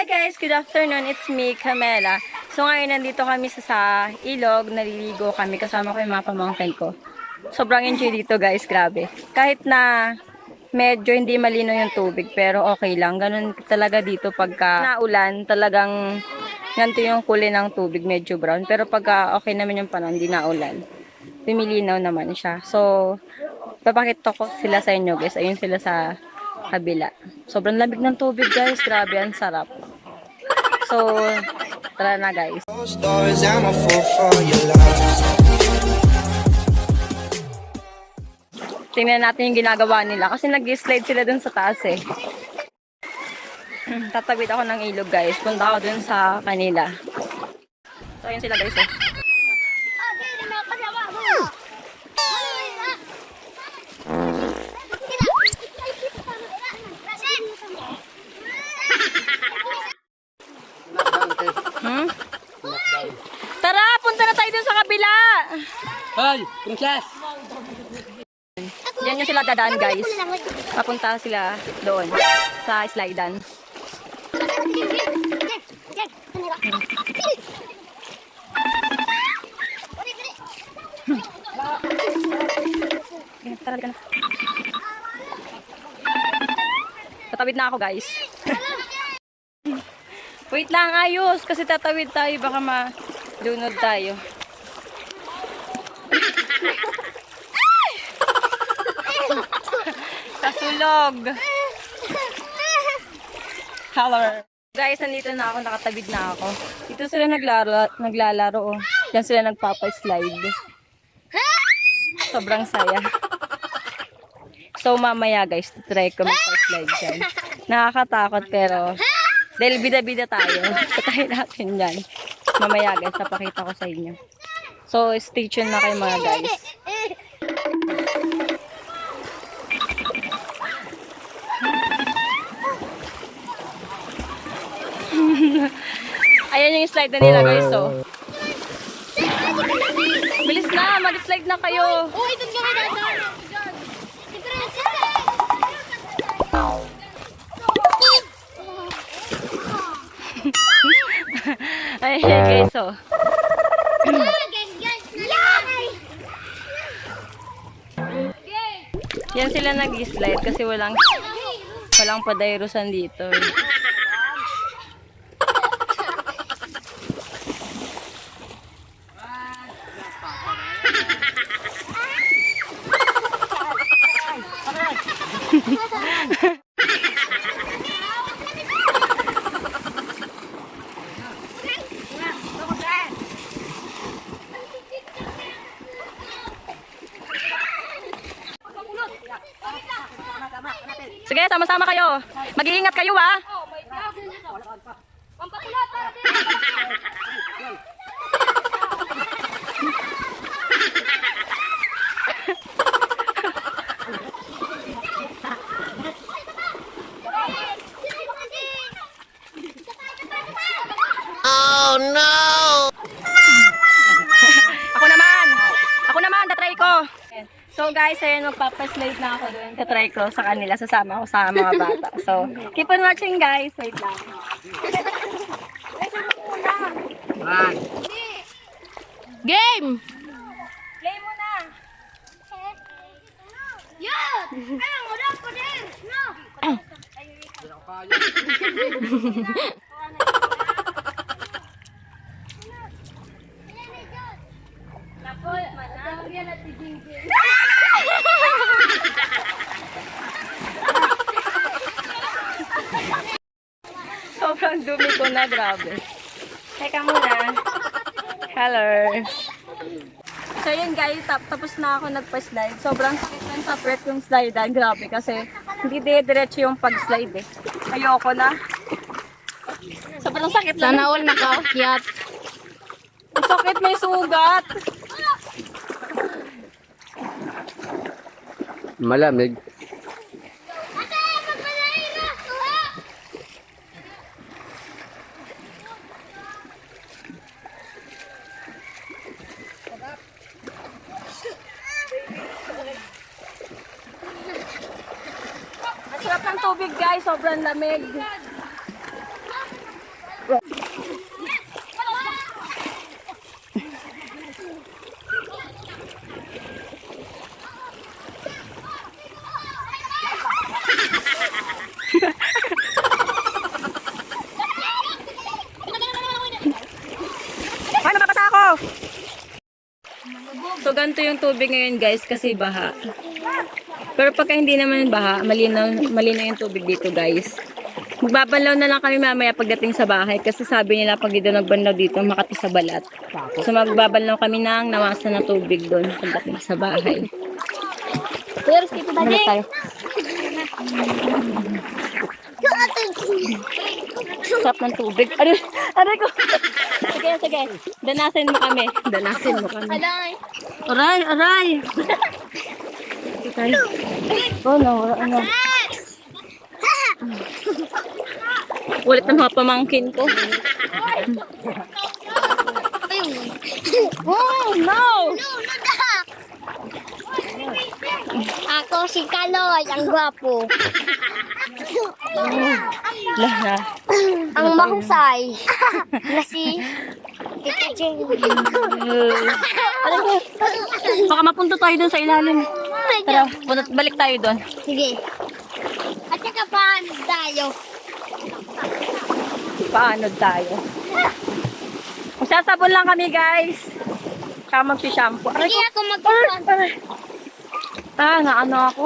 Hi guys, good afternoon. It's me, Camela. So ngayon nandito kami sa, sa ilog, naliligo kami kasama ko yung mga pamangkin ko. Sobrang enjoy dito guys, grabe. Kahit na medyo hindi malino yung tubig, pero okay lang. Ganun talaga dito pagka naulan, talagang ganito yung kulay ng tubig, medyo brown. Pero pagka okay naman yung panahon, hindi naulan. Lumilinaw naman siya. So, papakita ko sila sa inyo guys. Ayun sila sa kabila. Sobrang lamig ng tubig guys. Grabe, ang sarap. So, tara na guys. Tingnan natin yung ginagawa nila. Kasi nag-slide sila dun sa taas eh. Tatawid ako ng ilog guys. Punta ako dun sa kanila. So, ayun sila guys eh. Hmm? Tara, punta na tayo dun sa kabila. Hoy, princess! Diyan yung sila dadaan guys. Papunta sila doon sa slidean. Okay, tara, na. Tatawid na ako guys. Wait lang, ayos. Kasi tatawid tayo. Baka malunod tayo. Kasulog. Color. Guys, nandito na ako. Nakatabid na ako. Dito sila naglaro, naglalaro. Oh. Diyan sila nagpapa-slide. Sobrang saya. So, mamaya guys, try ko magpa-slide dyan. Nakakatakot pero dahil bida-bida tayo, patay natin yan. Mamaya guys, napakita ko sa inyo. So, stay tuned na kayo mga guys. Ayan yung slide na nila guys, oh. Bilis na, mag-slide na kayo. Uy, doon kami dadaan. Ayan guys, oh. Yan sila nag-slide kasi walang walang padayrusan dito. Sige, sama-sama kayo. Mag-iingat kayo, ah. Ako So guys, ayun, magpapaslide na ako doon. Tatry ko sa kanila, sasama ko sa mga bata. So, keep on watching guys. Wait lang. Game! Play mo na. Yan! Ayun, wala ko din! No! Sobrang dumi ko na, grabe. Teka muna. Hello. So yun guys, tap tapos na ako nagpa-slide. Sobrang sakit lang sa puwet yung slide. ah. Grabe kasi hindi dire-diretso yung pag-slide eh. Ayoko na. Sobrang sakit lang. Sana all nakaakyat. Ang sakit, may sugat. Malamig. tubig guys, sobrang lamig. Ay, napapasa ako! So, ganito yung tubig ngayon guys kasi baha. Pero pagka hindi naman baha, malinaw, malinaw yung tubig dito guys. Magbabanlaw na lang kami mamaya pagdating sa bahay kasi sabi nila pag dito nagbanlaw dito, makati sa balat. So magbabanlaw kami ng nawasan na tubig doon pagdating sa bahay. Pero kita Ano tayo? Sarap ng tubig. Aray, aray ko. Sige, sige. Danasin mo kami. Danasin mo kami. Alay. Aray, aray. Tayo. Oh, no. Ano? Ulit ng mga pamangkin ko. Oh, no! Ako si Kaloy, ang gwapo. Laha. Ang mahusay. Na si Tita Jane. Baka mapunta tayo dun sa ilalim. Tara, punta- balik tayo dun. Sige. At saka pa tayo. Paano tayo? Magsasabon lang kami, guys. Tsaka mag-shampoo. Sige ko. ako magpapan. Ah, naano ako.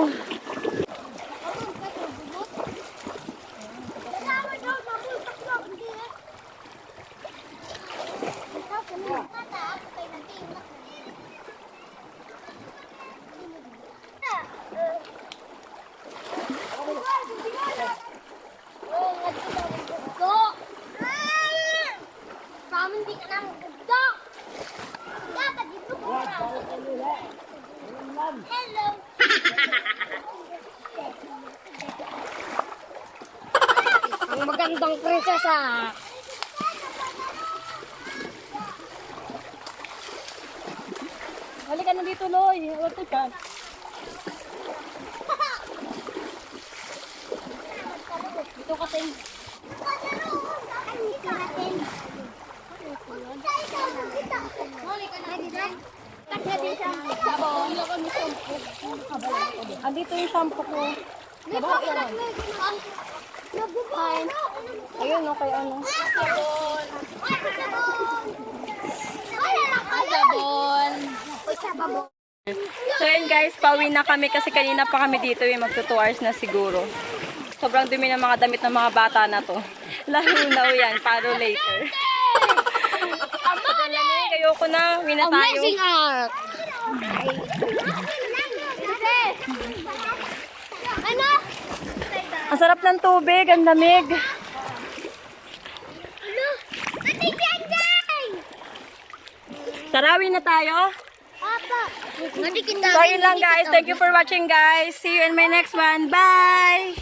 Magandang prinsesa. Halika na dito, Loy. Huwag ka. Dito kasi. Andito yung shampoo ko. Nabukain. Ayun, no, kay ano. Sabon. Sabon. So yun guys, pauwi na kami kasi kanina pa kami dito eh, magto 2 hours na siguro. Sobrang dumi ng mga damit ng mga bata na to. Lalo na yan, paro later. Lamig, ayoko na, uwi na tayo. Amazing art. Ano? Ang sarap ng tubig, ang lamig. Ate Janjay! Tarawi na tayo. Papa. Mati kita. So yun lang guys, thank you for watching guys. See you in my next one. Bye!